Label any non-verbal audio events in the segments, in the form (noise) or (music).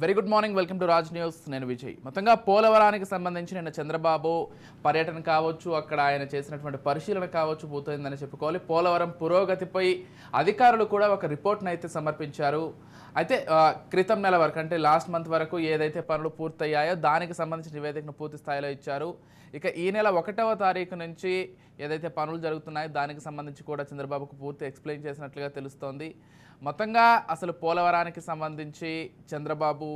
Very good morning welcome to Raj news నేను విజయ్. మొత్తంగా పోలవరానికి సంబంధించి నిన్న చంద్రబాబు పర్యటన కావచ్చు అక్కడ ఆయన చేసినటువంటి పరిశీలన కావచ్చు పూర్తయిందని చెప్పుకోవాలి. పోలవరం పురోగతిపై అధికారులు కూడా ఒక రిపోర్ట్ను అయితే సమర్పించారు. అయితే క్రితం నెల వరకు అంటే లాస్ట్ మంత్ వరకు ఏదైతే పనులు పూర్తయ్యాయో దానికి సంబంధించిన నివేదికను పూర్తి స్థాయిలో ఇచ్చారు. ఇక ఈ నెల ఒకటవ తారీఖు నుంచి ఏదైతే పనులు జరుగుతున్నాయో దానికి సంబంధించి కూడా చంద్రబాబుకు పూర్తి ఎక్స్ప్లెయిన్ చేసినట్లుగా తెలుస్తోంది. మొత్తంగా అసలు పోలవరానికి సంబంధించి చంద్రబాబు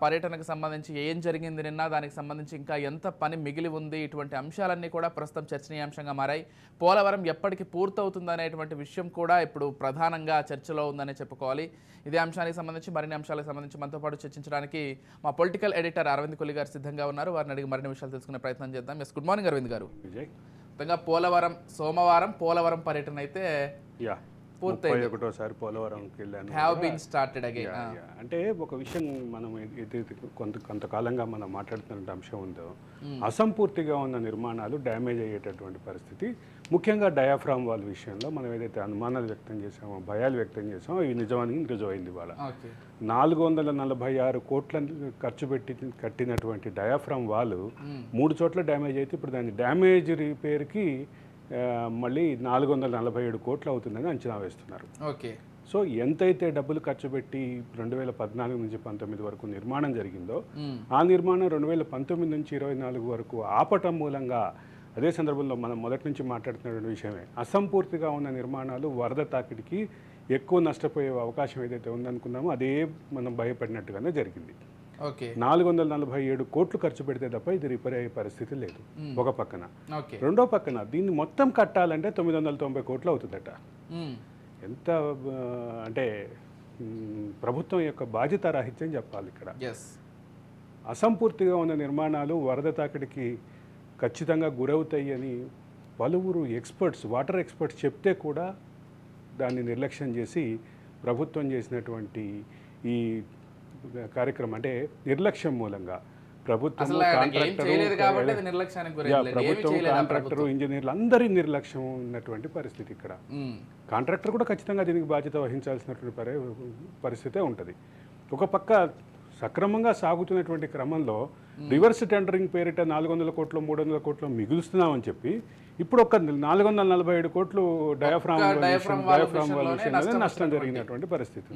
పర్యటనకు సంబంధించి ఏం జరిగింది నిన్న దానికి సంబంధించి ఇంకా ఎంత పని మిగిలి ఉంది ఇటువంటి అంశాలన్నీ కూడా ప్రస్తుతం చర్చనీయాంశంగా మారాయి. పోలవరం ఎప్పటికి పూర్తవుతుందనేటువంటి విషయం కూడా ఇప్పుడు ప్రధానంగా చర్చలో ఉందనే చెప్పుకోవాలి. ఇదే అంశానికి సంబంధించి మరిన్ని అంశాలకు సంబంధించి మనతో పాటు చర్చించడానికి మా పొలిటికల్ ఎడిటర్ అరవింద్ కొల్లి గారు సిద్ధంగా ఉన్నారు. వారిని అడిగి మరిన్ని విషయాలు తెలుసుకునే ప్రయత్నం చేద్దాం. ఎస్ గుడ్ మార్నింగ్ అరవింద్ గారు. విజయ్. పోలవరం సోమవారం పోలవరం పర్యటన అయితే యా పూర్తయింది. ముప్పై ఒకటోసారి పోలవరంకి వెళ్ళాను have been started yeah, again yeah. అంటే ఒక విషయం మనం కొంత కొంతకాలంగా మనం మాట్లాడుతున్న అంశం ఉందో అసంపూర్తిగా ఉన్న నిర్మాణాలు డ్యామేజ్ అయ్యేటటువంటి పరిస్థితి ముఖ్యంగా డయాఫ్రామ్ వాల్ విషయంలో మనం ఏదైతే అనుమానాలు వ్యక్తం చేసామో భయాలు వ్యక్తం చేసామో ఇవి నిజమని రుజువైంది వాళ్ళ నాలుగు వందల నలభై ఆరు కోట్ల ఖర్చు పెట్టి కట్టినటువంటి డయాఫ్రామ్ వాల్ మూడు చోట్ల డ్యామేజ్ అయితే ఇప్పుడు దాని డ్యామేజ్ రిపేర్కి మళ్ళీ నాలుగు వందల నలభై ఏడు కోట్లు అవుతుందని అంచనా వేస్తున్నారు. ఓకే. సో ఎంతైతే డబ్బులు ఖర్చు పెట్టి రెండు వేల పద్నాలుగు నుంచి పంతొమ్మిది వరకు నిర్మాణం జరిగిందో ఆ నిర్మాణం రెండు వేల పంతొమ్మిది నుంచి ఇరవై నాలుగు వరకు ఆపటం మూలంగా అదే సందర్భంలో మనం మొదటి నుంచి మాట్లాడుతున్న విషయమే. అసంపూర్తిగా ఉన్న నిర్మాణాలు వరద తాకిడికి ఎక్కువ నష్టపోయే అవకాశం ఏదైతే ఉందనుకున్నామో అదే మనం భయపడినట్టుగానే జరిగింది. నాలుగు వందల నలభై ఏడు కోట్లు ఖర్చు పెడితే తప్ప ఇది రిపేర్ అయ్యే పరిస్థితి లేదు. ఒక పక్కన. ఓకే. రెండో పక్కన దీన్ని మొత్తం కట్టాలంటే తొమ్మిది వందల తొంభై కోట్లు అవుతుందట. ఎంత అంటే ప్రభుత్వం యొక్క బాధ్యత రాహిత్యం చెప్పాలి ఇక్కడ. ఎస్ అసంపూర్తిగా ఉన్న నిర్మాణాలు వరద తాకిడికి ఖచ్చితంగా గురవుతాయి అని పలువురు ఎక్స్పర్ట్స్ వాటర్ ఎక్స్పర్ట్స్ చెప్తే కూడా దాన్ని నిర్లక్ష్యం చేసి ప్రభుత్వం చేసినటువంటి ఈ కార్యక్రమం అంటే నిర్లక్ష్యం మూలంగా. ప్రభుత్వం ప్రభుత్వం కాంట్రాక్టర్ ఇంజనీర్లు అందరి నిర్లక్ష్యం ఉన్నటువంటి పరిస్థితి ఇక్కడ. కాంట్రాక్టర్ కూడా ఖచ్చితంగా దీనికి బాధ్యత వహించాల్సినటువంటి పరి పరిస్థితే ఉంటుంది. ఒక పక్క సక్రమంగా సాగుతున్నటువంటి క్రమంలో రివర్స్ టెండరింగ్ పేరిట నాలుగు వందల కోట్లు మూడు వందల కోట్లు మిగులుస్తున్నామని చెప్పి ఇప్పుడు ఒక నాలుగు వందల నలభై ఏడు కోట్లు డయాఫ్రామ్ డయాఫ్రామ్ నష్టం జరిగినటువంటి పరిస్థితి.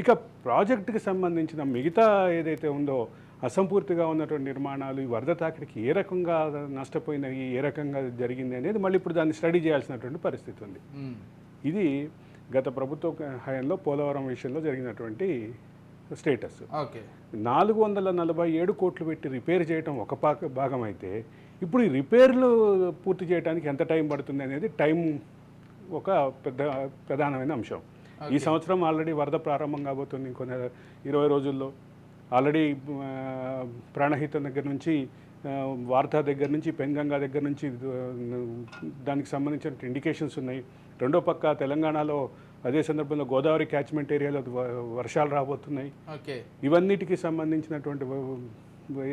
ఇక ప్రాజెక్టుకి సంబంధించిన మిగతా ఏదైతే ఉందో అసంపూర్తిగా ఉన్నటువంటి నిర్మాణాలు ఈ వరద తాకిడికి ఏ రకంగా నష్టపోయినవి ఏ రకంగా జరిగింది అనేది మళ్ళీ ఇప్పుడు దాన్ని స్టడీ చేయాల్సినటువంటి పరిస్థితి ఉంది. ఇది గత ప్రభుత్వ హయాంలో పోలవరం విషయంలో జరిగినటువంటి స్టేటస్. ఓకే. నాలుగు వందల నలభై ఏడు కోట్లు పెట్టి రిపేర్ చేయడం ఒక పాక భాగం అయితే ఇప్పుడు ఈ రిపేర్లు పూర్తి చేయడానికి ఎంత టైం పడుతుంది అనేది టైం ఒక పెద్ద ప్రధానమైన అంశం. ఈ సంవత్సరం ఆల్రెడీ వరద ప్రారంభం కాబోతుంది ఇంకొన ఇరవై రోజుల్లో. ఆల్రెడీ ప్రాణహితం దగ్గర నుంచి వార్తా దగ్గర నుంచి పెన్గంగా దగ్గర నుంచి దానికి సంబంధించిన ఇండికేషన్స్ ఉన్నాయి. రెండో పక్క తెలంగాణలో అదే సందర్భంలో గోదావరి క్యాచ్మెంట్ ఏరియాలో వర్షాలు రాబోతున్నాయి. ఇవన్నిటికి సంబంధించినటువంటి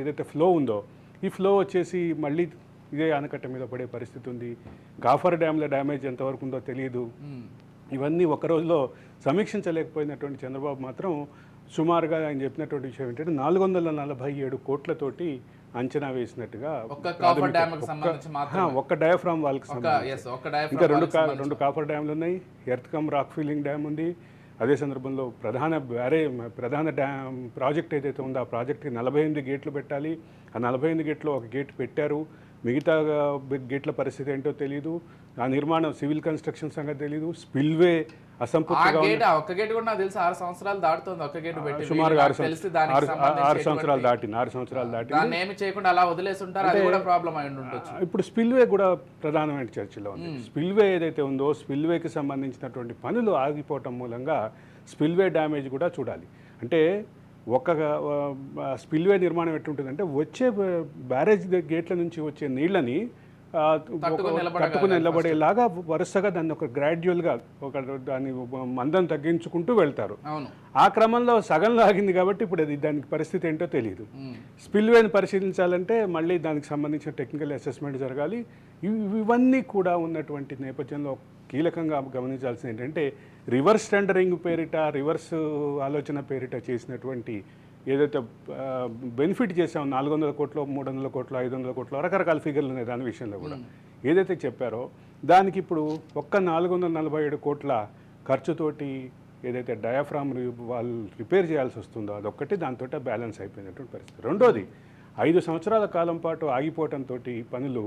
ఏదైతే ఫ్లో ఉందో ఈ ఫ్లో వచ్చేసి మళ్ళీ ఇదే ఆనకట్ట మీద పడే పరిస్థితి ఉంది. కాఫర్ డ్యామ్ల డ్యామేజ్ ఎంతవరకు ఉందో తెలియదు. మ్మ్. ఇవన్నీ ఒక రోజులో సమీక్షించలేకపోయినటువంటి చంద్రబాబు మాత్రం సుమారుగా ఆయన చెప్పినటువంటి విషయం ఏంటంటే నాలుగు వందల నలభై ఏడు కోట్లతోటి అంచనా వేసినట్టుగా ఒక్క కాఫర్ డయాఫ్రామ్ వాళ్ళకి ఇంకా రెండు కా- రెండు కాపర్ డ్యామ్లు ఉన్నాయి. Earth cum rock filling dam ఉంది. అదే సందర్భంలో ప్రధాన బ్యారే ప్రధాన డ్యామ్ ప్రాజెక్ట్ ఏదైతే ఉందో ఆ ప్రాజెక్ట్కి నలభై ఎనిమిది గేట్లు పెట్టాలి. ఆ నలభై ఎనిమిది గేట్లు ఒక గేట్ పెట్టారు. మిగతా గేట్ల పరిస్థితి ఏంటో తెలియదు ఆ నిర్మాణం సివిల్ కన్స్ట్రక్షన్ సంగతి తెలియదు స్పిల్వే అసంపూర్తిగా గేట్ ఆ ఒక్క గేట్ కూడా నాకు తెలిసి ఆరు సంవత్సరాలు దాటుతుంది ఒక్క గేట్ పెట్టి సుమారుగా ఆరు తెలిసి దానికి ఆరు- సంబంధించి ఆరు సంవత్సరాలు ఎటువంటి- దాటింది ఆరు సంవత్సరాలు దాటి దాన్ని ఏమి చేయకుండా అలా వదిలేసి ఉంటారు అది కూడా ప్రాబ్లం అయి ఉండొచ్చు. ఇప్పుడు స్పిల్వే కూడా ప్రధానమైన చర్చలో ఉంది. స్పిల్వే ఏదైతే ఉందో స్పిల్వేకి సంబంధించినటువంటి పనులు ఆగిపోవటం మూలంగా స్పిల్వే డ్యామేజ్ కూడా చూడాలి. అంటే ఒక స్పిల్వే నిర్మాణం ఎట్టుంటుందంటే వచ్చే బ్యారేజ్ గేట్ల నుంచి వచ్చే నీళ్ళని తట్టుకుని నిలబడేలాగా వరుసగా దాన్ని ఒక గ్రాడ్యువల్గా ఒక దాన్ని మందం తగ్గించుకుంటూ వెళ్తారు. ఆ క్రమంలో సగంలో ఆగింది కాబట్టి ఇప్పుడు అది దానికి పరిస్థితి ఏంటో తెలియదు. స్పిల్వేని పరిశీలించాలంటే మళ్ళీ దానికి సంబంధించిన టెక్నికల్ అసెస్మెంట్ జరగాలి. ఇవి- ఇవన్నీ కూడా ఉన్నటువంటి నేపథ్యంలో కీలకంగా గమనించాల్సింది ఏంటంటే రివర్స్ టెండరింగ్ పేరిట రివర్స్ ఆలోచన పేరిట చేసినటువంటి ఏదైతే బెనిఫిట్ చేసాం నాలుగు వందల కోట్లు మూడు వందల కోట్లు ఐదు వందల కోట్లు రకరకాల ఫిగర్లు ఉన్నాయి దాని విషయంలో కూడా. ఏదైతే చెప్పారో దానికి ఇప్పుడు ఒక్క నాలుగు వందల నలభై ఏడు కోట్ల ఖర్చుతోటి ఏదైతే డయాఫ్రామ్ వాళ్ళు రిపేర్ చేయాల్సి వస్తుందో అదొక్కటి దాంతో బ్యాలెన్స్ అయిపోయినటువంటి పరిస్థితి. రెండోది ఐదు సంవత్సరాల కాలం పాటు ఆగిపోవడంతో పనులు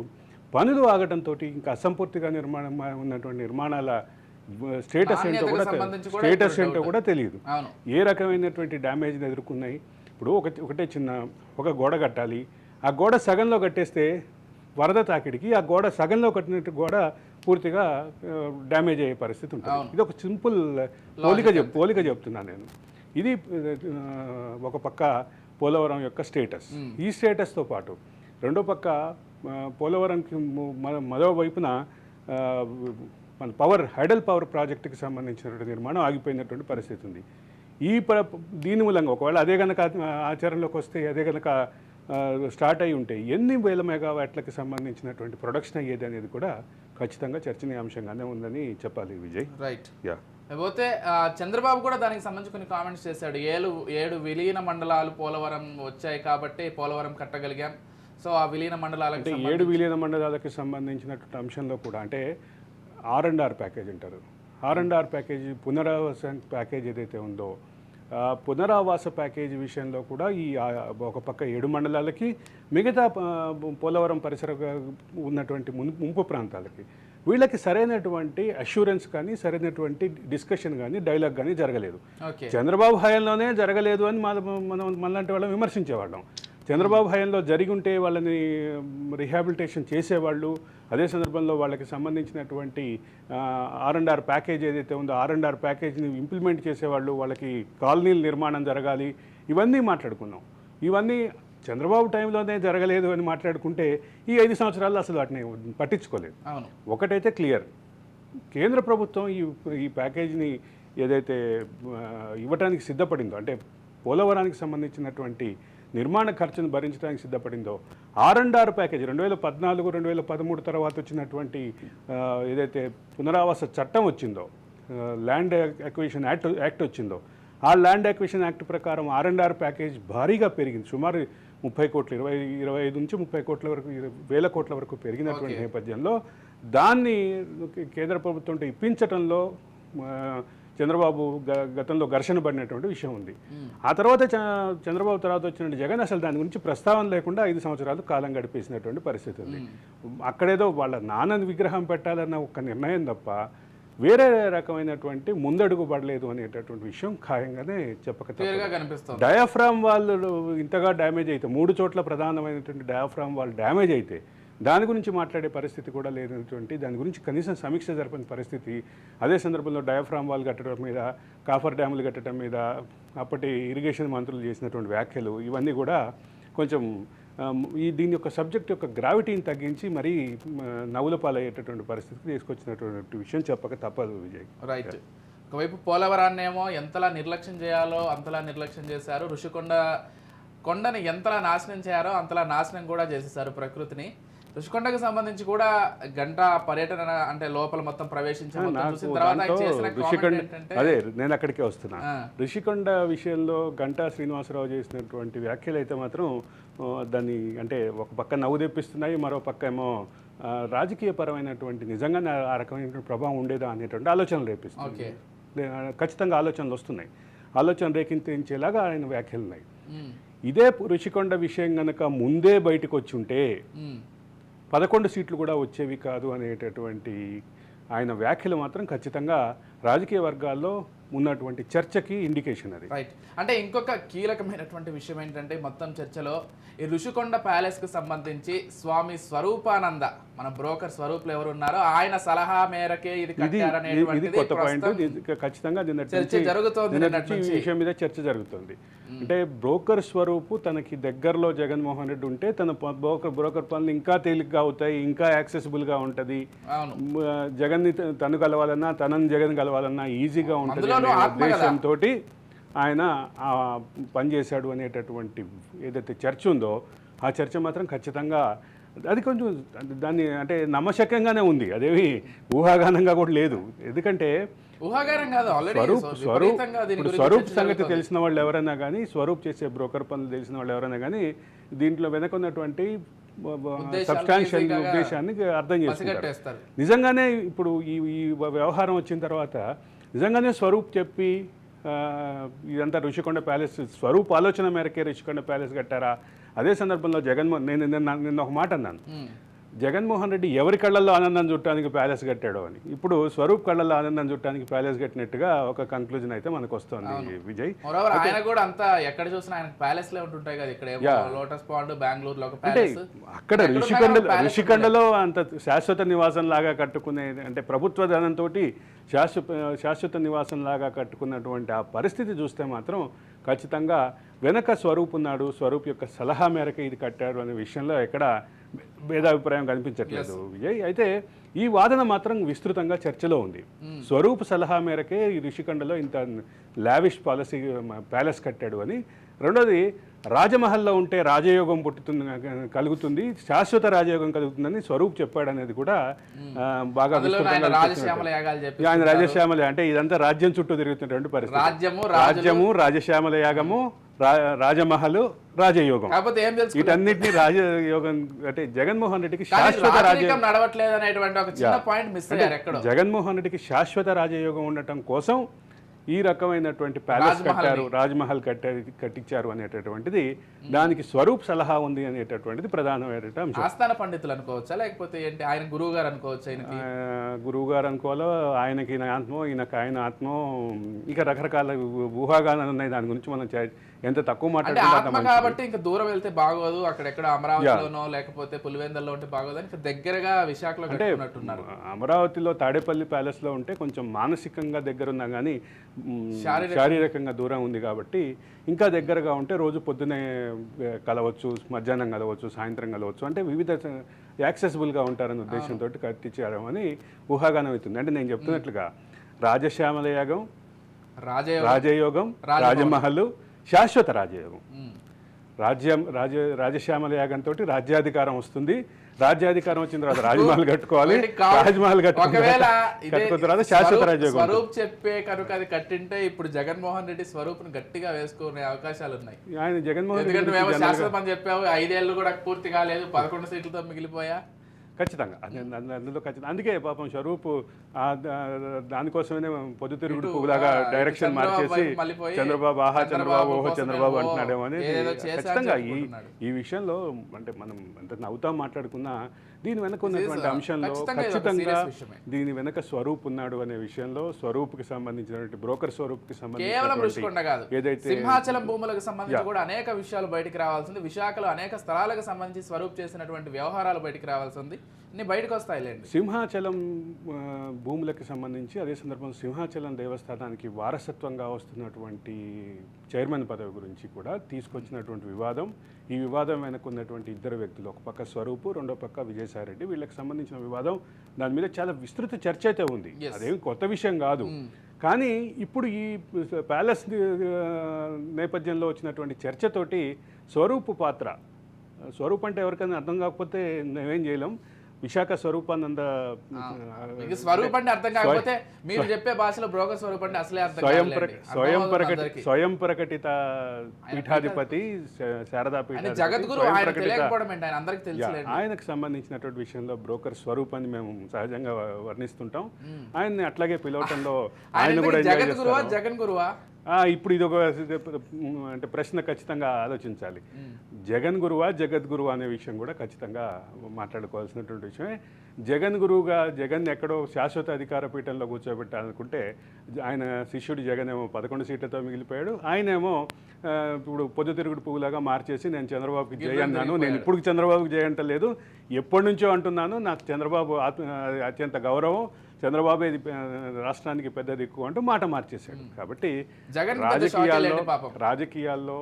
పనులు ఆగటంతో ఇంకా అసంపూర్తిగా నిర్మాణం ఉన్నటువంటి నిర్మాణాల స్టేటస్ ఏంటో కూడా స్టేటస్ ఏంటో కూడా తెలియదు ఏ రకమైనటువంటి డ్యామేజ్ని ఎదుర్కొన్నాయి? ఇప్పుడు ఒక ఒకటే చిన్న ఒక గోడ కట్టాలి. ఆ గోడ సగంలో కట్టేస్తే వరద తాకిడికి ఆ గోడ సగంలో కట్టినట్టు గోడ పూర్తిగా డ్యామేజ్ అయ్యే పరిస్థితి ఉంటుంది. ఇది ఒక సింపుల్ పోలిక చెప్ పోలిక చెప్తున్నాను నేను. ఇది ఒక పక్క పోలవరం యొక్క స్టేటస్ ఈ స్టేటస్తో పాటు రెండో పక్క పోలవరంకి మరో వైపున మన పవర్ హైడల్ పవర్ ప్రాజెక్టుకి సంబంధించినటువంటి నిర్మాణం ఆగిపోయినటువంటి పరిస్థితి ఉంది. ఈ ప్ర దీని మూలంగా ఒకవేళ అదే కనుక ఆచరణలోకి వస్తే అదే కనుక స్టార్ట్ అయి ఉంటే ఎన్ని వేల మెగావాట్లకు సంబంధించినటువంటి ప్రొడక్షన్ అయ్యేది అనేది కూడా ఖచ్చితంగా చర్చనీయాంశంగానే ఉందని చెప్పాలి విజయ్. రైట్ యా లేకపోతే ఆ, చంద్రబాబు కూడా దానికి సంబంధించి కొన్ని కామెంట్స్ చేశాడు. ఏడు ఏడు విలీన మండలాలు పోలవరం వచ్చాయి కాబట్టి పోలవరం కట్టగలిగాం. సో ఆ విలీన మండలాలకు ఏడు విలీన మండలాలకు సంబంధించినటువంటి అంశంలో కూడా అంటే ఆర్ అండ్ ఆర్ ప్యాకేజ్ అంటారు. ఆర్ అండ్ ఆర్ ప్యాకేజ్ పునరావాస ప్యాకేజ్ ఏదైతే ఉందో పునరావాస ప్యాకేజీ విషయంలో కూడా ఈ ఒక పక్క ఏడు మండలాలకి మిగతా పోలవరం పరిసర ఉన్నటువంటి ముంపు ప్రాంతాలకి. వీళ్ళకి సరైనటువంటి అష్యూరెన్స్ కానీ సరైనటువంటి డిస్కషన్ కానీ డైలాగ్ కానీ జరగలేదు. చంద్రబాబు హయాంలోనే జరగలేదు అని మన మనం మనలాంటి వాళ్ళం విమర్శించేవాళ్ళం. చంద్రబాబు హయాంలో జరిగి ఉంటే వాళ్ళని రిహాబిలిటేషన్ చేసేవాళ్ళు అదే సందర్భంలో వాళ్ళకి సంబంధించినటువంటి ఆర్ అండ్ ఆర్ ప్యాకేజ్ ఏదైతే ఉందో ఆర్ అండ్ ఆర్ ప్యాకేజ్ని ఇంప్లిమెంట్ చేసేవాళ్ళు వాళ్ళకి కాలనీల నిర్మాణం జరగాలి ఇవన్నీ మాట్లాడుకున్నాం. ఇవన్నీ చంద్రబాబు టైంలోనే జరగలేదు అని మాట్లాడుకుంటే ఈ ఐదు సంవత్సరాల్లో అసలు వాటిని పట్టించుకోలేదు. ఒకటైతే క్లియర్. కేంద్ర ప్రభుత్వం ఈ ఈ ప్యాకేజీని ఏదైతే ఆ, ఇవ్వడానికి సిద్ధపడిందో అంటే పోలవరానికి సంబంధించినటువంటి నిర్మాణ ఖర్చును భరించడానికి సిద్ధపడిందో. ఆర్ అండ్ ఆర్ ప్యాకేజ్ రెండు వేల పద్నాలుగు రెండు వేల పదమూడు తర్వాత వచ్చినటువంటి ఏదైతే పునరావాస చట్టం వచ్చిందో ల్యాండ్ అక్విజిషన్ యాక్ట్ యాక్ట్ వచ్చిందో ఆ ల్యాండ్ అక్విజిషన్ యాక్ట్ ప్రకారం ఆర్ అండ్ ఆర్ ప్యాకేజ్ భారీగా పెరిగింది. సుమారు ముప్పై కోట్లు ఇరవై ఇరవై ఐదు నుంచి ముప్పై కోట్ల వరకు వేల కోట్ల వరకు పెరిగినటువంటి నేపథ్యంలో దాన్ని కేంద్ర ప్రభుత్వంతో ఇప్పించటంలో ఆ, చంద్రబాబు గతంలో ఘర్షణ పడినటువంటి విషయం ఉంది. ఆ తర్వాత చ- చంద్రబాబు తర్వాత వచ్చిన జగన్ అసలు దాని గురించి ప్రస్తావన లేకుండా ఐదు సంవత్సరాలు కాలం గడిపేసినటువంటి పరిస్థితి ఉంది. అక్కడేదో వాళ్ళ నాన్న విగ్రహం పెట్టాలన్న ఒక నిర్ణయం తప్ప వేరే రకమైనటువంటి ముందడుగు పడలేదు అనేటటువంటి విషయం ఖాయంగానే చెప్పక డయాఫ్రామ్ వాళ్ళు ఇంతగా డ్యామేజ్ అయితే మూడు చోట్ల ప్రధానమైనటువంటి డయాఫ్రామ్ వాళ్ళు డ్యామేజ్ అయితే దాని గురించి మాట్లాడే పరిస్థితి కూడా లేనటువంటి దాని గురించి కనీసం సమీక్ష జరపని పరిస్థితి అదే సందర్భంలో డయాఫ్రామ్ వాల్ కట్టడం మీద కాఫర్ డ్యాములు కట్టడం మీద అప్పటి ఇరిగేషన్ మంత్రులు చేసినటువంటి వ్యాఖ్యలు ఇవన్నీ కూడా కొంచెం ఈ దీని యొక్క సబ్జెక్ట్ యొక్క గ్రావిటీని తగ్గించి మరీ నవ్వుల పాలయ్యేటటువంటి పరిస్థితికి తీసుకొచ్చినటువంటి విషయం చెప్పక తప్పదు విజయ్. రైట్ ఒకవైపు పోలవరాన్ని ఏమో ఎంతలా నిర్లక్ష్యం చేయాలో అంతలా నిర్లక్ష్యం చేశారు. ఋషికొండ కొండని ఎంతలా నాశనం చేయారో అంతలా నాశనం కూడా చేసేసారు ప్రకృతిని. ఋషికొండకు సంబంధించి కూడా గంట పర్యటన అంటే లోపల మొత్తం ప్రవేశించి మొత్తం నాకు చూసిన తర్వాత ఆయన దాంట్లో చేసిన comment ఋషికొండ ఏంటంటే అదే నేను అక్కడికే వస్తున్నా. ఆ. ఋషికొండ విషయంలో గంటా శ్రీనివాసరావు చేసినటువంటి వ్యాఖ్యలు అయితే మాత్రం దాన్ని అంటే ఒక పక్క నవ్వు తెప్పిస్తున్నాయి మరో పక్క ఏమో రాజకీయపరమైనటువంటి నిజంగానే ఆ- రకమైనటువంటి ప్రభావం ఉండేదా అనేటువంటి ఆలోచనలు రేపిస్తుంది. ఖచ్చితంగా ఆలోచనలు వస్తున్నాయి. ఆలోచన రేకించేలాగా ఆయన వ్యాఖ్యలు ఉన్నాయి ఇదే ఋషికొండ విషయం గనక ముందే బయటకు వచ్చి ఉంటే పదకొండు సీట్లు కూడా వచ్చేవి కాదు అనేటటువంటి ఆయన వ్యాఖ్యలు మాత్రం ఖచ్చితంగా రాజకీయ వర్గాల్లో ఉన్నటువంటి చర్చకి ఇండికేషన్ అది. రైట్ అంటే ఇంకొక కీలకమైనటువంటి విషయం ఏంటంటే మొత్తం చర్చలో ఈ ఋషికొండ ప్యాలెస్కు సంబంధించి స్వామి స్వరూపానంద మన బ్రోకర్ స్వరూపులు ఎవరు ఉన్నారో ఆయన సలహా మేరకే ఇది కొత్త పాయింట్. ఖచ్చితంగా చర్చ జరుగుతోంది. విషయం మీద చర్చ జరుగుతుంది. అంటే బ్రోకర్ స్వరూపు తనకి దగ్గరలో జగన్మోహన్ రెడ్డి ఉంటే తన బ్రోకర్ బ్రోకర్ పనులు ఇంకా తేలిగ్గా అవుతాయి ఇంకా యాక్సెసిబుల్గా ఉంటుంది. అవును. జగన్ తను కలవాలన్నా తనని జగన్ కలవాలన్నా ఈజీగా ఉంటుంది. ఉద్దేశంతో ఆయన ఆ పని చేశాడు అనేటటువంటి ఏదైతే చర్చ ఉందో ఆ చర్చ మాత్రం ఖచ్చితంగా అది కొంచెం దాన్ని అంటే నమ్మశక్యంగానే ఉంది. అదేమి ఊహాగానంగా కూడా లేదు. ఎందుకంటే ఊహాగానం కాదు ఆల్రెడీ స్వరూప్ సంగతి. తెలిసిన వాళ్ళు ఎవరైనా కానీ స్వరూప్ చేసే బ్రోకర్ పనులు తెలిసిన వాళ్ళు ఎవరైనా కానీ దీంట్లో వెనక ఉన్నటువంటి ఉద్దేశాలు సబ్స్టాన్షియల్ ఉద్దేశాన్ని అర్థం చేసుకుంటారు నిజంగానే ఇప్పుడు ఈ ఈ వ్యవహారం వచ్చిన తర్వాత నిజంగానే స్వరూప్ చెప్పి ఇదంతా ఋషికొండ ప్యాలెస్ స్వరూప్ ఆలోచన మేరకే ఋషికొండ ప్యాలెస్ కట్టారా అదే సందర్భంలో జగన్మోహన్ నేను నిన్న నిన్న ఒక మాట అన్నాను. జగన్మోహన్ రెడ్డి ఎవరి కళ్ళల్లో ఆనందం చుట్టానికి ప్యాలెస్ కట్టాడో అని. ఇప్పుడు స్వరూప్ కళ్ళల్లో ఆనందం చుట్టానికి ప్యాలెస్ కట్టినట్టుగా ఒక కంక్లూజన్ అయితే మనకు వస్తుంది విజయ్. ఆయన కూడా అంతా ఎక్కడ చూసినా ఆయన ప్యాలెస్ లే ఉంటుంటాయి కదా ఇక్కడ. లోటస్ పాండ్ బెంగళూరులో అంటే అక్కడ ఋషికొండలో ఋషికొండలో అంత శాశ్వత నివాసం లాగా కట్టుకునే అంటే ప్రభుత్వ ధనంతో శాశ్వత శాశ్వత నివాసం లాగా కట్టుకున్నటువంటి ఆ పరిస్థితి చూస్తే మాత్రం ఖచ్చితంగా వెనక స్వరూప్ ఉన్నాడు స్వరూప్ యొక్క సలహా మేరకు ఇది కట్టాడు అనే విషయంలో ఎక్కడ భేదాభిప్రాయం కనిపించట్లేదు. విజయ్ అయితే ఈ వాదన మాత్రం విస్తృతంగా చర్చలో ఉంది. స్వరూప్ సలహా మేరకే ఈ ఋషికొండలో ఇంత లావిష్ పాలసీ ప్యాలెస్ కట్టాడు అని. రెండోది రాజమహల్లో ఉంటే రాజయోగం పుట్టుతుంది కలుగుతుంది శాశ్వత రాజయోగం కలుగుతుందని స్వరూప్ చెప్పాడు అనేది కూడా బాగా ఆయన రాజశ్యామల అంటే ఇదంతా రాజ్యం చుట్టూ తిరుగుతున్నటువంటి పరిస్థితి రాజ్యము రాజశ్యామల యాగము రాజమహలు రాజయోగం. వీటన్నిటిని రాజయోగం అంటే జగన్మోహన్ రెడ్డికి శాశ్వత రాజ రాజకీయం నడవట్లేదు అనేటువంటి ఒక చిన్న పాయింట్ మిస్ అయ్యారు ఎక్కడో. జగన్మోహన్ రెడ్డికి శాశ్వత రాజయోగం ఉండటం కోసం ఈ రకమైనటువంటి ప్యాలెస్ కట్టారు రాజ్మహల్ కట్టారు కట్టించారు అనేటటువంటిది దానికి స్వరూప్ సలహా ఉంది అనేటటువంటిది ప్రధానమైన ఆస్థాన పండితులు అనుకోవచ్చా? లేకపోతే ఏంటి ఆయన గురువు గారు అనుకోవచ్చా గురువు గారు అనుకోవాలో? ఆయనకి ఈయన ఆత్మో ఈయనకి ఆయన ఆత్మో ఇక రకరకాల ఊహాగానాలు ఉన్నాయి. దాని గురించి మనం ఎంత తక్కువ అంటే ఆత్మ మంచిది. కాబట్టి ఇంకా దూరం వెళ్తే బాగోదు. అక్కడెక్కడ అమరావతిలోనో లేకపోతే పులివెందల్లో ఉంటే బాగోదు అని ఇంకా దగ్గరగా విశాఖలో కట్టుకున్నట్టున్నారు. అమరావతిలో తాడేపల్లి ప్యాలెస్లో ఉంటే కొంచెం మానసికంగా దగ్గరున్నా కానీ శారీరకంగా. దూరం ఉంది కాబట్టి ఇంకా దగ్గరగా ఉంటే రోజు పొద్దునే కలవచ్చు మధ్యాహ్నం కలవచ్చు సాయంత్రం కలవచ్చు. అంటే వివిధ యాక్సెసిబుల్గా ఉంటారనే ఉద్దేశంతో కట్టించారు అని ఊహాగానం అవుతుంది. అంటే నేను చెప్తున్నట్లుగా రాజశ్యామల యాగం రాజే రాజయోగం రాజమహల్ శాశ్వత రాజయోగం. రాజ్యం రాజ రాజశ్యామల యాగంతో రాజ్యాధికారం వస్తుంది. రాజ్యాధికారం వచ్చిన తర్వాత రాజమహల్ కట్టుకోవాలి. రాజమహల్ కట్టుకున్న తర్వాత- శాశ్వత స్వరూప్- రాజ్యోగం స్వరూప్ చెప్పే కనుక అది కట్టింటే ఇప్పుడు జగన్మోహన్ రెడ్డి స్వరూప్ని గట్టిగా వేసుకునే అవకాశాలు ఉన్నాయి. ఆయన జగన్మోహన్ రెడ్డి శాశ్వత చెప్పావు ఐదేళ్ళు కూడా పూర్తి కాలేదు పదకొండు సీట్లతో మిగిలిపోయా? ఖచ్చితంగా. అది అందు- అందులో ఖచ్చితంగా. అందుకే పాపం స్వరూప్ దానికోసమే పొద్దుతిరుగుడు పువ్వులాగా డైరెక్షన్ మార్చేసి చంద్రబాబు ఆహా చంద్రబాబు ఓహో చంద్రబాబు అంటున్నాడేమో అని ఖచ్చితంగా ఈ. ఈ విషయంలో అంటే మనం ఎంత నవ్వుతాం మాట్లాడుకున్నా దీని వెనక ఉన్నటువంటి అంశంలో ఖచ్చితంగా. దీని వెనక స్వరూప్ ఉన్నాడు అనే విషయంలో స్వరూప్కి సంబంధించినటువంటి బ్రోకర్ స్వరూప్కి కాదు. ఏదైతే సింహాచలం భూములకు సంబంధించి కూడా అనేక విషయాలు బయటికి రావాల్సింది. విశాఖలో అనేక స్థలాలకు సంబంధించి స్వరూప్ చేసినటువంటి వ్యవహారాలు బయటికి రావాల్సింది. ఇన్ని బయటకు వస్తాయిలేండి. సింహాచలం భూములకు సంబంధించి అదే సందర్భంలో సింహాచలం దేవస్థానానికి వారసత్వంగా వస్తున్నటువంటి చైర్మన్ పదవి గురించి కూడా తీసుకొచ్చినటువంటి వివాదం ఈ వివాదం వెనక ఉన్నటువంటి ఇద్దరు వ్యక్తులు ఒక పక్క స్వరూపు రెండో పక్క విజయసాయిరెడ్డి వీళ్ళకి సంబంధించిన వివాదం దాని మీద చాలా విస్తృత చర్చ అయితే ఉంది. అదేం కొత్త విషయం కాదు. కానీ ఇప్పుడు ఈ ప్యాలెస్ నేపథ్యంలో వచ్చినటువంటి చర్చతోటి స్వరూపు పాత్ర స్వరూప్ అంటే ఎవరికైనా అర్థం కాకపోతే మేమేం చేయలేం. విశాఖ స్వరూపానంద మీకు స్వరూప్ అంటే అర్థం కాకపోతే మీరు చెప్పే భాషలో బ్రోకర్ స్వరూప్ అంటే అసలే అర్థం స్వయం స్వయం ప్రకటి. స్వయం ప్రకటిత పీఠాధిపతి శారదా పీఠాధిపతి జగద్గురు ఆయన ప్రకటిత తెలియకపోవడం ఏంటి ఆయన అందరికి యా, తెలుసులేండి. ఆయనకు సంబంధించినటువంటి విషయంలో బ్రోకర్ స్వరూపాన్ని మేము సహజంగా వర్ణిస్తుంటాం. ఆయన్ని అట్లాగే పిలవటంలో ఆయన కూడా జగన్ గురువా ఇప్పుడు ఇది ఒక అంటే ప్రశ్న ఖచ్చితంగా ఆలోచించాలి. జగన్ గురువా జగద్గురువా అనే విషయం కూడా ఖచ్చితంగా మాట్లాడుకోవాల్సినటువంటి విషయమే. జగన్ గురువుగా జగన్ ఎక్కడో శాశ్వత అధికార పీఠంలో కూర్చోబెట్టాలనుకుంటే ఆయన శిష్యుడు జగన్ ఏమో పదకొండు సీట్లతో మిగిలిపోయాడు. ఆయనేమో ఇప్పుడు పొద్దుతిరుగుడు పువ్వులాగా మార్చేసి నేను చంద్రబాబుకి జయ అన్నాను. నేను ఇప్పుడు చంద్రబాబుకి జయ అంటలేదు. ఎప్పటి నుంచో అంటున్నాను. నాకు చంద్రబాబు అత్యంత గౌరవం. చంద్రబాబు ఇది రాష్ట్రానికి పెద్ద దిక్కు అంటూ మాట మార్చేశాడు. కాబట్టి రాజకీయాల్లో. రాజకీయాల్లో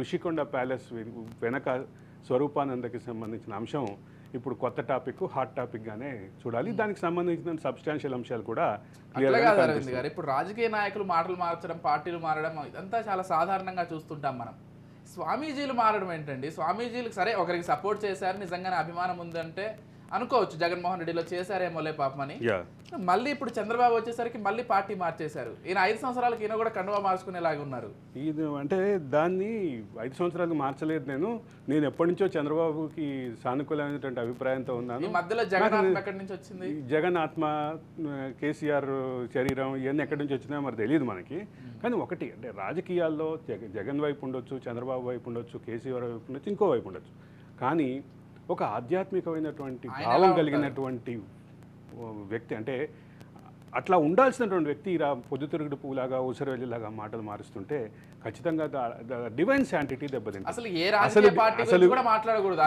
ఋషికొండ ప్యాలెస్ వెనక స్వరూపానందకి సంబంధించిన అంశం ఇప్పుడు కొత్త టాపిక్ హాట్ టాపిక్ గానే చూడాలి దానికి సంబంధించిన సబ్స్టాన్షియల్ అంశాలు కూడా గారు. ఇప్పుడు రాజకీయ నాయకులు మాటలు మార్చడం పార్టీలు మారడం ఇదంతా చాలా సాధారణంగా చూస్తుంటాం మనం. స్వామీజీలు మారడం ఏంటండి? స్వామీజీలకు సరే ఒకరికి సపోర్ట్ చేశారు నిజంగానే అభిమానం ఉందంటే అనుకోవచ్చు జగన్మోహన్ రెడ్డిలో చేశారేమోలే పాపమని. మళ్ళీ ఇప్పుడు చంద్రబాబు వచ్చేసరికి మళ్ళీ పార్టీ మార్చేశారు. ఈయన ఐదు సంవత్సరాలకి ఈయన కూడా కండువా మార్చుకునేలాగా ఉన్నారు. ఇది అంటే దాన్ని ఐదు సంవత్సరాలు మార్చలేదు నేను. నేను ఎప్పటి నుంచో చంద్రబాబుకి సానుకూలమైనటువంటి అభిప్రాయంతో ఈ ఉన్నాను మధ్యలో జగన్ ఆత్మ ఎక్కడి నుంచి వచ్చింది? జగన్ ఆత్మ కేసీఆర్ శరీరం ఇవన్నీ ఎక్కడి నుంచి వచ్చినాయో మరి తెలియదు మనకి. కానీ ఒకటి అంటే రాజకీయాల్లో జగ జగన్ వైపు ఉండొచ్చు చంద్రబాబు వైపు ఉండొచ్చు కేసీఆర్ వైపు ఉండొచ్చు ఇంకో వైపు ఉండొచ్చు. కానీ ఒక ఆధ్యాత్మికమైనటువంటి భావం? కలిగినటువంటి వ్యక్తి అంటే అట్లా ఉండాల్సినటువంటి వ్యక్తి ఇలా పొద్దుతిరుగుడు పువ్వులాగా ఊసరవెల్లిలాగా మాటలు మారుస్తుంటే ఖచ్చితంగా డివైన్ శాంటిటీ దెబ్బతింటుంది. అసలు ఏ పార్టీ గురించి కూడా మాట్లాడకూడదు.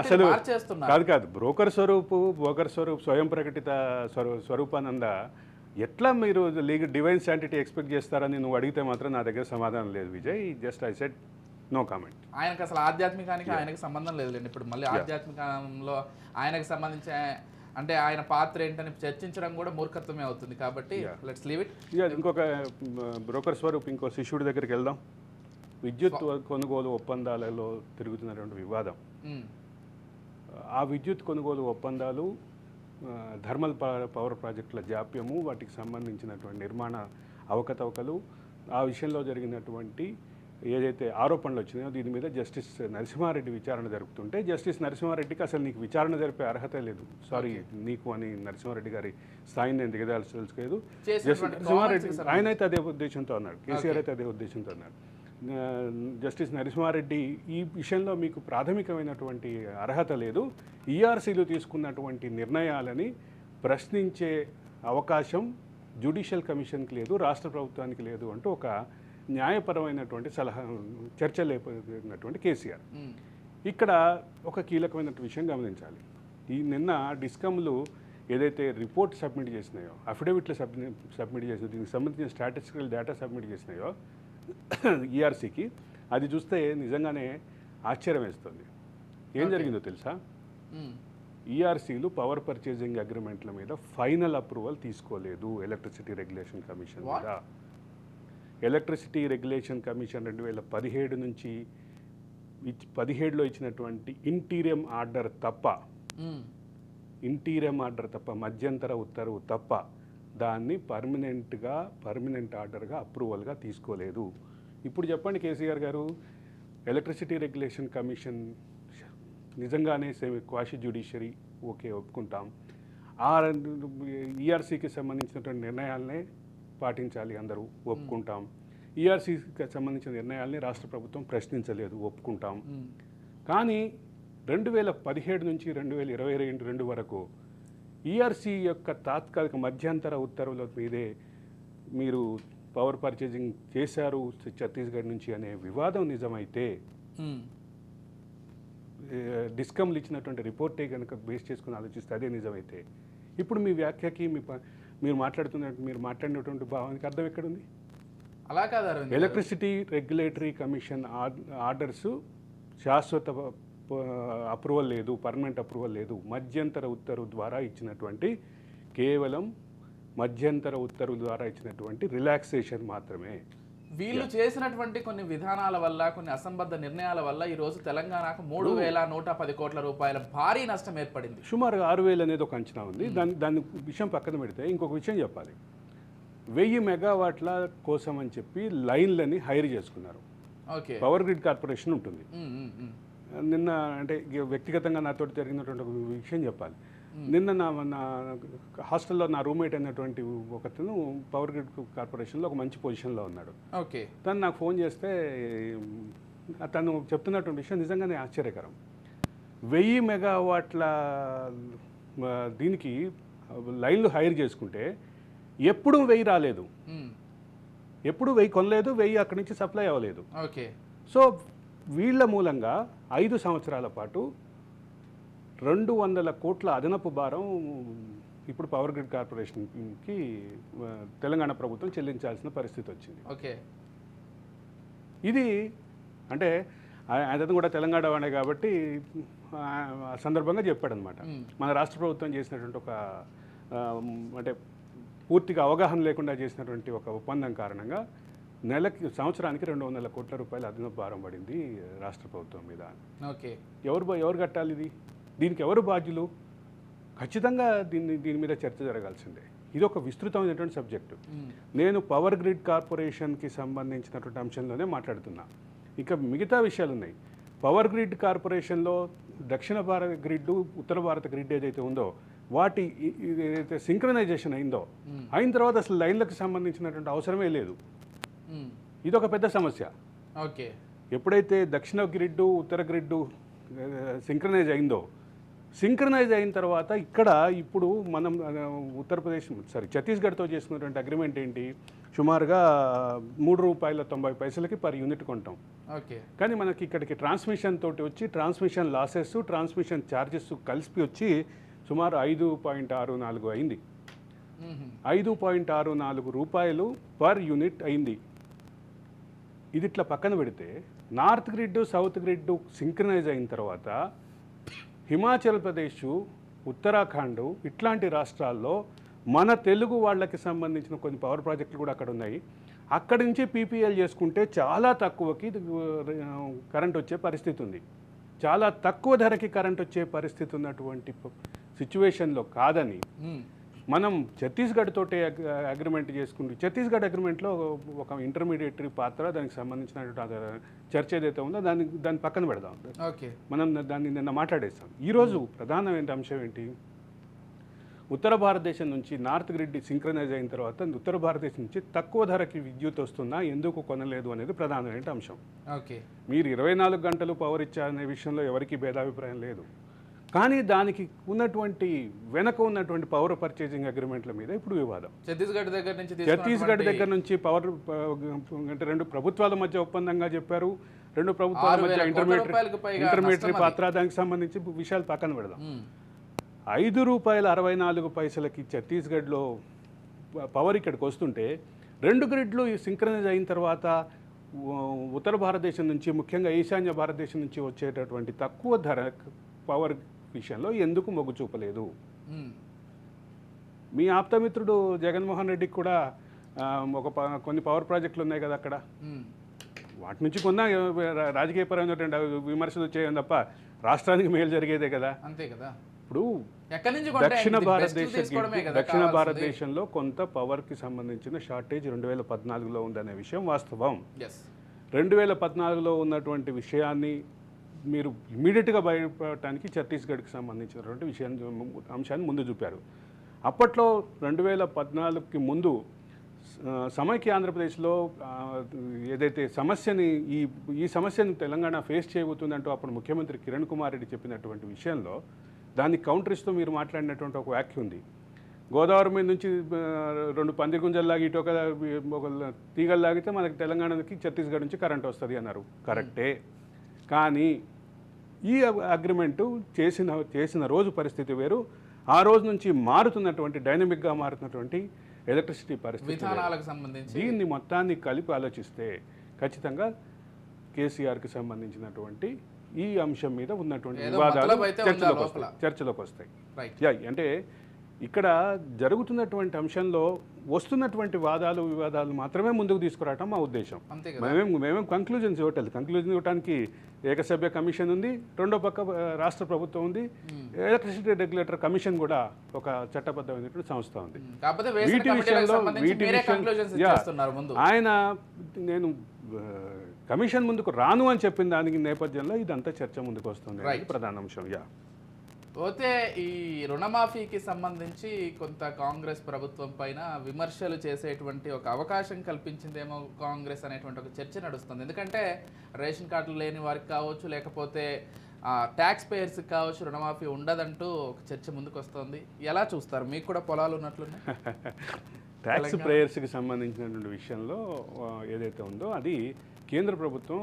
అసలు కాదు కాదు బ్రోకర్ స్వరూపు బ్రోకర్ స్వరూప్ స్వయం ప్రకటిత స్వరూ స్వరూపానంద ఎట్లా మీరు లీగ్ డివైన్ శాంటిటీ ఎక్స్పెక్ట్ చేస్తారని నువ్వు అడిగితే మాత్రం నా దగ్గర సమాధానం లేదు Vijay. Just I set no comment ఆయనకు అసలు ఆధ్యాత్మికానికి ఆయనకి సంబంధం లేదులేండి. ఇప్పుడు మళ్ళీ ఆధ్యాత్మికంలో ఆయనకు సంబంధించి అంటే ఆయన పాత్ర ఏంటని చర్చించడం కూడా మూర్ఖత్వమే అవుతుంది కాబట్టి లెట్స్ లీవ్ ఇట్ ఇక ఇంకొక బ్రోకర్ స్వరూప్ ఇంకో శిష్యుడి దగ్గరికి వెళ్దాం. విద్యుత్ కొనుగోలు ఒప్పందాలలో తిరుగుతున్నటువంటి వివాదం. ఆ విద్యుత్ కొనుగోలు ఒప్పందాలు థర్మల్ పవర్ ప్రాజెక్టుల జాప్యము వాటికి సంబంధించినటువంటి నిర్మాణ అవకతవకలు ఆ విషయంలో జరిగినటువంటి ఏదైతే ఆరోపణలు వచ్చినాయో దీని మీద జస్టిస్ నరసింహారెడ్డి విచారణ జరుపుతుంటే జస్టిస్ నరసింహారెడ్డికి అసలు నీకు విచారణ జరిపే అర్హత లేదు. సారీ నీకు అని నరసింహారెడ్డి గారి స్థాయిని నేను తెలుసుకోలేదు. జస్టిస్ నరసింహారెడ్డి ఆయన అయితే అదే ఉద్దేశంతో అన్నాడు. కేసీఆర్ అయితే అదే ఉద్దేశంతో అన్నాడు. జస్టిస్ నరసింహారెడ్డి ఈ విషయంలో మీకు ప్రాథమికమైనటువంటి అర్హత లేదు. ఈఆర్సీలు తీసుకున్నటువంటి నిర్ణయాలని ప్రశ్నించే అవకాశం జ్యుడిషియల్ కమిషన్కి లేదు రాష్ట్ర ప్రభుత్వానికి లేదు అంటూ ఒక న్యాయపరమైనటువంటి సలహా చర్చ లేపినటువంటి కేసీఆర్. ఇక్కడ ఒక కీలకమైన విషయం గమనించాలి ఈ నిన్న డిస్కమ్లు ఏదైతే రిపోర్ట్ సబ్మిట్ చేసినాయో అఫిడవిట్లు సబ్మిట్ సబ్మిట్ చేసిన దీనికి సంబంధించిన స్టాటిస్టికల్ డేటా సబ్మిట్ చేసినాయో ఈఆర్సీకి అది చూస్తే నిజంగానే ఆశ్చర్యం వేస్తుంది ఏం జరిగిందో తెలుసా. ఈఆర్సీలు పవర్ పర్చేసింగ్ అగ్రిమెంట్ల మీద ఫైనల్ అప్రూవల్ తీసుకోలేదు ఎలక్ట్రిసిటీ రెగ్యులేషన్ కమిషన్? మీద ఎలక్ట్రిసిటీ రెగ్యులేషన్ కమిషన్ రెండు వేల పదిహేడు నుంచి పదిహేడులో ఇచ్చినటువంటి ఇంటీరియం ఆర్డర్ తప్ప. ఇంటీరియం ఆర్డర్ తప్ప మధ్యంతర ఉత్తర్వు తప్ప దాన్ని పర్మనెంట్గా పర్మనెంట్ ఆర్డర్గా అప్రూవల్గా తీసుకోలేదు ఇప్పుడు చెప్పండి కేసీఆర్ గారు ఎలక్ట్రిసిటీ రెగ్యులేషన్ కమిషన్ నిజంగానే సేమ్ క్వాషి జ్యుడిషియరీ ఓకే ఒప్పుకుంటాం ఆ ఈఆర్సీకి సంబంధించినటువంటి నిర్ణయాలనే పాటించాలి అందరూ ఒప్పుకుంటాం. ఈఆర్సీకి సంబంధించిన నిర్ణయాల్ని రాష్ట్ర ప్రభుత్వం ప్రశ్నించలేదు ఒప్పుకుంటాం. కానీ రెండు వేల పదిహేడు నుంచి రెండు వేల ఇరవై రెండు రెండు వరకు ఈఆర్సీ యొక్క తాత్కాలిక మధ్యంతర ఉత్తర్వుల మీదే మీరు పవర్ పర్చేసింగ్ చేశారు ఛత్తీస్గఢ్ నుంచి అనే వివాదం నిజమైతే డిస్కమ్లు ఇచ్చినటువంటి రిపోర్టే కనుక బేస్ చేసుకుని ఆలోచిస్తే అదే నిజమైతే. ఇప్పుడు మీ వ్యాఖ్యకి మీ మీరు మాట్లాడుతున్న మీరు మాట్లాడినటువంటి భావానికి అర్థం ఎక్కడుంది? అలా కాదు. ఎలక్ట్రిసిటీ రెగ్యులేటరీ కమిషన్ ఆర్డర్స్ శాశ్వత అప్రూవల్ లేదు పర్మనెంట్ అప్రూవల్ లేదు. మధ్యంతర ఉత్తర్వు ద్వారా ఇచ్చినటువంటి కేవలం మధ్యంతర ఉత్తర్వు ద్వారా ఇచ్చినటువంటి రిలాక్సేషన్ మాత్రమే. వీళ్ళు చేసినటువంటి కొన్ని విధానాల వల్ల కొన్ని అసంబద్ధ నిర్ణయాల వల్ల ఈ రోజు తెలంగాణకు మూడు వేల నూట పది కోట్ల రూపాయల భారీ నష్టం ఏర్పడింది. సుమారు ఆరు వేలు అనేది ఒక అంచనా ఉంది. దాని దాని విషయం పక్కన పెడితే ఇంకొక విషయం చెప్పాలి. వెయ్యి మెగావాట్ల కోసం అని చెప్పి లైన్లని హైర్ చేసుకున్నారు. ఓకే. పవర్ గ్రిడ్ కార్పొరేషన్ ఉంటుంది. మ్మ్, మ్మ్. నిన్న అంటే వ్యక్తిగతంగా నాతో జరిగినటువంటి ఒక విషయం చెప్పాలి. నిన్న నా నా హాస్టల్లో నా రూమ్మేట్ అయినటువంటి ఒకతను పవర్ గ్రిడ్ కార్పొరేషన్లో ఒక మంచి పొజిషన్లో ఉన్నాడు. ఓకే. తను నాకు ఫోన్ చేస్తే తను చెప్తున్నటువంటి విషయం నిజంగానే ఆశ్చర్యకరం. వెయ్యి మెగావాట్ల దీనికి లైన్లు హైర్ చేసుకుంటే ఎప్పుడు వెయ్యి రాలేదు. ఎప్పుడు వెయ్యి కొనలేదు వెయ్యి అక్కడి నుంచి సప్లై అవ్వలేదు. ఓకే. సో వీళ్ళ మూలంగా ఐదు సంవత్సరాల పాటు రెండు వందల కోట్ల అదనపు భారం ఇప్పుడు పవర్ గ్రిడ్ కార్పొరేషన్కి తెలంగాణ ప్రభుత్వం చెల్లించాల్సిన పరిస్థితి వచ్చింది. ఓకే. ఇది అంటే అతను కూడా తెలంగాణ వాడే కాబట్టి సందర్భంగా చెప్పాడనమాట. మన రాష్ట్ర ప్రభుత్వం చేసినటువంటి ఒక అంటే పూర్తిగా అవగాహన లేకుండా చేసినటువంటి ఒక ఒప్పందం కారణంగా నెలకి సంవత్సరానికి రెండు వందల కోట్ల రూపాయల అదనపు భారం పడింది రాష్ట్ర ప్రభుత్వం మీద. ఓకే. ఎవరు ఎవరు కట్టాలి ఇది దీనికి ఎవరు బాధ్యులు? ఖచ్చితంగా దీన్ని దీని మీద చర్చ జరగాల్సిందే. ఇది ఒక విస్తృతమైనటువంటి సబ్జెక్టు. నేను పవర్ గ్రిడ్ కార్పొరేషన్కి సంబంధించినటువంటి అంశంలోనే మాట్లాడుతున్నా. ఇంకా మిగతా విషయాలు ఉన్నాయి పవర్ గ్రిడ్ కార్పొరేషన్లో దక్షిణ భారత గ్రిడ్ ఉత్తర భారత గ్రిడ్ ఏదైతే ఉందో వాటి ఏదైతే సింక్రనైజేషన్ అయిందో. అయిన తర్వాత అసలు లైన్లకు సంబంధించినటువంటి అవసరమే లేదు. మ్మ్. ఇది ఒక పెద్ద సమస్య. ఓకే. ఎప్పుడైతే దక్షిణ గ్రిడ్డు ఉత్తర గ్రిడ్డు సింక్రనైజ్ అయిందో సింక్రనైజ్ అయిన తర్వాత ఇక్కడ ఇప్పుడు మనం ఉత్తరప్రదేశ్ సారీ ఛత్తీస్గఢ్తో చేసుకున్నటువంటి అగ్రిమెంట్ ఏంటి? సుమారుగా మూడు రూపాయల తొంభై పైసలకి పర్ యూనిట్ కొంటాం. ఓకే. కానీ మనకి ఇక్కడికి ట్రాన్స్మిషన్ తోటి వచ్చి ట్రాన్స్మిషన్ లాసెస్ ట్రాన్స్మిషన్ ఛార్జెస్ కలిపి వచ్చి సుమారు ఐదు పాయింట్ ఆరు నాలుగు అయింది. ఐదు పాయింట్ ఆరు నాలుగు రూపాయలు పర్ యూనిట్ అయింది. ఇది ఇట్లా పక్కన పెడితే north grid south grid synchronise అయిన తర్వాత హిమాచల్ ప్రదేశ్ ఉత్తరాఖండ్ ఇట్లాంటి రాష్ట్రాల్లో మన తెలుగు వాళ్ళకి సంబంధించిన కొన్ని పవర్ ప్రాజెక్టులు కూడా అక్కడ ఉన్నాయి. అక్కడి నుంచి పీపీఎల్ చేసుకుంటే చాలా తక్కువకి కరెంట్ వచ్చే పరిస్థితి ఉంది. చాలా తక్కువ ధరకి కరెంట్ వచ్చే పరిస్థితి ఉన్నటువంటి సిచ్యువేషన్లో కాదని మనం ఛత్తీస్గఢ్ తోటి అగ్- అగ్రిమెంట్ చేసుకుంటూ ఛత్తీస్గఢ్ అగ్రిమెంట్లో ఒక ఇంటర్మీడియటరీ పాత్ర దానికి సంబంధించినటువంటి చర్చ ఏదైతే ఉందో దాన్ని దాన్ని పక్కన పెడదాం. ఓకే. మనం దాన్ని నిన్న మాట్లాడేస్తాం ఈరోజు ప్రధానమైన అంశం ఏంటి? ఉత్తర భారతదేశం నుంచి నార్త్ గ్రిడ్ సింక్రనైజ్ అయిన తర్వాత ఉత్తర భారతదేశం నుంచి తక్కువ ధరకి విద్యుత్ వస్తున్నా ఎందుకు కొనలేదు అనేది ప్రధానమైన అంశం. ఓకే. మీరు ఇరవై నాలుగు గంటలు పవర్ ఇచ్చారనే విషయంలో ఎవరికీ భేదాభిప్రాయం లేదు. కానీ దానికి ఉన్నటువంటి వెనక ఉన్నటువంటి పవర్ పర్చేసింగ్ అగ్రిమెంట్ల మీద ఇప్పుడు వివాదం ఛత్తీస్గఢ్ దగ్గర నుంచి ఛత్తీస్గఢ్ దగ్గర నుంచి పవర్ అంటే రెండు ప్రభుత్వాల మధ్య ఒప్పందంగా చెప్పారు రెండు ప్రభుత్వాల మధ్య ఇంటర్మీడియట్ ఇంటర్మీడియటరీ. పాత్ర దానికి సంబంధించి విషయాలు పక్కన పెడదాం. ఐదు రూపాయల అరవై నాలుగు పైసలకి ఛత్తీస్గఢ్లో పవర్ ఇక్కడికి వస్తుంటే రెండు గ్రిడ్లు సింక్రనైజ్ అయిన తర్వాత ఉత్తర భారతదేశం నుంచి ముఖ్యంగా ఈశాన్య భారతదేశం నుంచి వచ్చేటటువంటి తక్కువ ధర పవర్ విషయంలో ఎందుకు మొగ్గు చూపలేదు. మీ ఆప్తమిత్రుడు జగన్మోహన్ రెడ్డికి కూడా ఒక కొన్ని పవర్ ప్రాజెక్టులు ఉన్నాయి కదా అక్కడ. వాటి నుంచి కొన్న రాజకీయపరమైనటువంటి విమర్శలు చేయడం తప్ప రాష్ట్రానికి మేలు జరిగేదే కదా. అంతే కదా. ఇప్పుడు దక్షిణ భారతదేశ దక్షిణ. భారతదేశంలో కొంత పవర్కి సంబంధించిన షార్టేజ్ రెండు వేల పద్నాలుగులో ఉందనే విషయం వాస్తవం. రెండు వేల పద్నాలుగులో ఉన్నటువంటి విషయాన్ని మీరు ఇమీడియట్గా బయటపడటానికి ఛత్తీస్గఢ్కి సంబంధించినటువంటి విషయాన్ని అంశాన్ని ముందు చూపారు. అప్పట్లో రెండు వేల పద్నాలుగుకి ముందు సమైక్య ఆంధ్రప్రదేశ్లో ఏదైతే సమస్యని ఈ ఈ సమస్యను తెలంగాణ ఫేస్ చేయబోతుందంటూ అప్పుడు ముఖ్యమంత్రి కిరణ్ కుమార్ రెడ్డి చెప్పినటువంటి విషయంలో దాన్ని కౌంటర్ ఇస్తూ మీరు మాట్లాడినటువంటి ఒక వ్యాఖ్య ఉంది. గోదావరి మీద నుంచి రెండు పందిగుంజలు లాగి ఇటు ఒక ఒక తీగలు లాగితే మనకి తెలంగాణకి ఛత్తీస్గఢ్ నుంచి కరెంట్ వస్తుంది అన్నారు. కరెక్టే. కానీ ఈ అగ్రిమెంటు చేసిన చేసిన రోజు పరిస్థితి వేరు. ఆ రోజు నుంచి మారుతున్నటువంటి డైనమిక్గా మారుతున్నటువంటి ఎలక్ట్రిసిటీ పరిస్థితి సంబంధించి దీన్ని మొత్తాన్ని కలిపి ఆలోచిస్తే ఖచ్చితంగా కేసీఆర్కి సంబంధించినటువంటి ఈ అంశం మీద ఉన్నటువంటి వివాదాలు చర్చలోకి? వస్తాయి. చర్చలోకి వస్తాయి. అంటే ఇక్కడ జరుగుతున్నటువంటి అంశంలో వస్తున్నటువంటి వాదాలు వివాదాలు మాత్రమే ముందుకు తీసుకురావటం మా ఉద్దేశం. మేమేం మేమేం కంక్లూజన్స్ ఇవ్వట్లేదు. కంక్లూజన్ ఇవ్వడానికి ఏకసభ్య కమిషన్ ఉంది రెండో పక్క రాష్ట్ర ప్రభుత్వం ఉంది. ఎలక్ట్రిసిటీ రెగ్యులేటర్ కమిషన్ కూడా ఒక చట్టబద్ధమైనటువంటి సంస్థ ఉంది. వీటి విషయంలో వీటి ఆయన నేను కమిషన్ ముందుకు రాను అని చెప్పిన దానికి నేపథ్యంలో ఇదంతా చర్చ ముందుకు వస్తుంది. ప్రధాన అంశం. యా. పోతే ఈ రుణమాఫీకి సంబంధించి కొంత కాంగ్రెస్ ప్రభుత్వం పైన విమర్శలు చేసేటువంటి ఒక అవకాశం కల్పించిందేమో కాంగ్రెస్ అనేటువంటి ఒక చర్చ నడుస్తుంది. ఎందుకంటే రేషన్ కార్డులు లేని వారికి కావచ్చు లేకపోతే ట్యాక్స్ పేయర్స్కి కావచ్చు రుణమాఫీ ఉండదంటూ ఒక చర్చ ముందుకు వస్తుంది ఎలా చూస్తారు? మీకు కూడా పొలాలు ఉన్నట్లున్నాయి? (laughs) ట్యాక్స్ ప్రేయర్స్కి సంబంధించినటువంటి విషయంలో ఏదైతే ఉందో అది కేంద్ర ప్రభుత్వం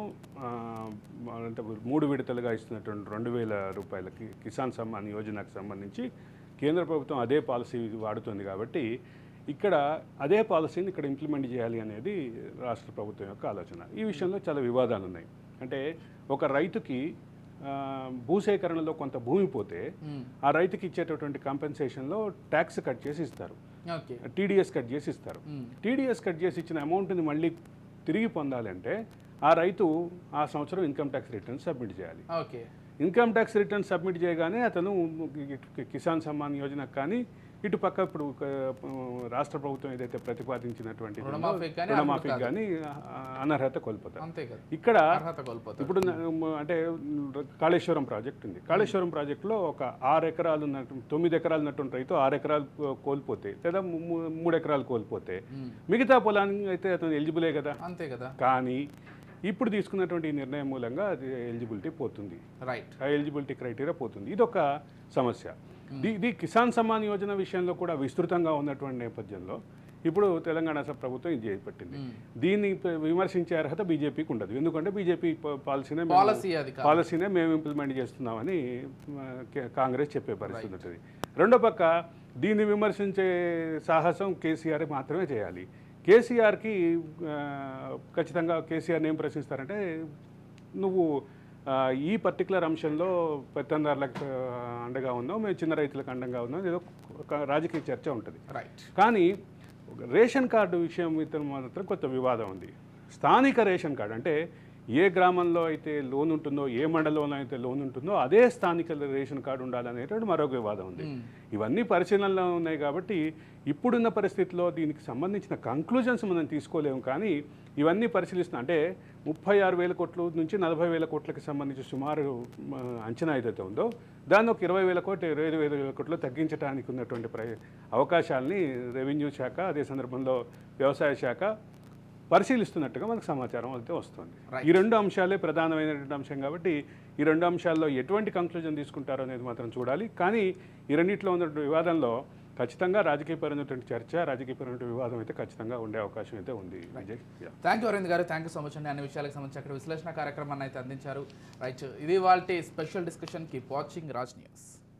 అంటే మూడు విడతలుగా ఇస్తున్నటువంటి రెండు వేల రూపాయలకి కిసాన్ సమ్మాన్ యోజనకు సంబంధించి కేంద్ర ప్రభుత్వం అదే పాలసీ వాడుతుంది కాబట్టి ఇక్కడ అదే పాలసీని ఇక్కడ ఇంప్లిమెంట్ చేయాలి అనేది రాష్ట్ర ప్రభుత్వం యొక్క ఆలోచన. ఈ విషయంలో చాలా వివాదాలు ఉన్నాయి. అంటే ఒక రైతుకి భూసేకరణలో కొంత భూమి పోతే. ఆ రైతుకి ఇచ్చేటటువంటి కాంపెన్సేషన్లో ట్యాక్స్ కట్ చేసి ఇస్తారు. టీడీఎస్ కట్ చేసి ఇస్తారు. టీడీఎస్ కట్ చేసి ఇచ్చిన అమౌంట్ని మళ్ళీ తిరిగి పొందాలంటే ఆ రైతు ఆ సంవత్సరం ఇన్కమ్ ట్యాక్స్ రిటర్న్ సబ్మిట్ చేయాలి. Okay. Income tax return submit చేయగానే అతను కిసాన్ సమ్మాన్ యోజనకు కానీ ఇటు పక్క ఇప్పుడు రాష్ట్ర ప్రభుత్వం ఏదైతే ప్రతిపాదించినటువంటి రుణమాఫీకి కానీ అనర్హత కోల్పోతారు. ఇక్కడ ఇప్పుడు అంటే కాళేశ్వరం ప్రాజెక్ట్ ఉంది. కాళేశ్వరం ప్రాజెక్టులో ఒక ఆరు ఎకరాలు ఉన్నట్టు తొమ్మిది ఎకరాలు ఉన్నటువంటి రైతు ఆరు ఎకరాలు కోల్పోతే లేదా మూడు ఎకరాలు కోల్పోతే. మిగతా పొలానికి అయితే అతను ఎలిజిబులే కదా. అంతే కదా. కానీ ఇప్పుడు తీసుకున్నటువంటి నిర్ణయం మూలంగా అది ఎలిజిబిలిటీ పోతుంది. రైట్ ఆ ఎలిజిబిలిటీ క్రైటీరియా పోతుంది. ఇది ఒక సమస్య. ఇది కిసాన్ సమ్మాన్ యోజన విషయంలో కూడా విస్తృతంగా ఉన్నటువంటి నేపథ్యంలో ఇప్పుడు తెలంగాణ ప్రభుత్వం ఇది చేపట్టింది. దీన్ని విమర్శించే అర్హత బీజేపీకి ఉండదు. ఎందుకంటే బీజేపీ పాలసీనే పాలసీనే మేము ఇంప్లిమెంట్ చేస్తున్నామని కాంగ్రెస్ చెప్పే పరిస్థితి ఉంటుంది. రెండో పక్క దీన్ని విమర్శించే సాహసం కేసీఆర్ మాత్రమే చేయాలి. కేసీఆర్కి ఖచ్చితంగా కేసీఆర్ని ఏం ప్రశ్నిస్తారంటే నువ్వు ఈ పర్టికులర్ అంశంలో పెత్తందారులకు అండగా ఉన్నావు మేము చిన్న రైతులకు అండగా ఉన్నాం. ఏదో ఒక రాజకీయ చర్చ ఉంటుంది. రైట్ కానీ రేషన్ కార్డు విషయం ఇతను మాత్రం కొంత వివాదం ఉంది. స్థానిక రేషన్ కార్డు అంటే ఏ గ్రామంలో అయితే లోన్ ఉంటుందో ఏ మండలంలో అయితే లోన్ ఉంటుందో అదే స్థానిక రేషన్ కార్డు ఉండాలనేటువంటి మరొక వివాదం ఉంది. ఇవన్నీ పరిశీలనలో ఉన్నాయి కాబట్టి ఇప్పుడున్న పరిస్థితిలో దీనికి సంబంధించిన కంక్లూజన్స్ మనం తీసుకోలేము. కానీ ఇవన్నీ పరిశీలిస్తున్నాం అంటే ముప్పై ఆరు వేల కోట్ల నుంచి నలభై వేల కోట్లకి సంబంధించి సుమారు అంచనా ఏదైతే ఉందో దాన్ని ఒక ఇరవై వేల కోట్లు ఇరవై ఐదు వేల కోట్లు తగ్గించడానికి ఉన్నటువంటి ప్ర అవకాశాలని రెవెన్యూ శాఖ అదే సందర్భంలో వ్యవసాయ శాఖ పరిశీలిస్తున్నట్టుగా మనకు సమాచారం అయితే వస్తుంది. ఈ రెండు అంశాలే ప్రధానమైనటువంటి అంశం కాబట్టి ఈ రెండు అంశాల్లో ఎటువంటి కంక్లూజన్ తీసుకుంటారో అనేది మాత్రం చూడాలి. కానీ ఈ రెండింటిలో ఉన్నటువంటి వివాదంలో ఖచ్చితంగా రాజకీయపరమైనటువంటి చర్చ రాజకీయపరమైనటువంటి వివాదం అయితే ఖచ్చితంగా ఉండే అవకాశం అయితే ఉంది. విజయ్. థ్యాంక్ యూ అరవింద్ గారు. థ్యాంక్ యూ సో మచ్ అండి. అన్ని విషయాలకు సంబంధించి అక్కడ విశ్లేషణ కార్యక్రమాన్ని అయితే అందించారు. రైట్ ఇది వాళ్ళ special discussion keep watching Raj news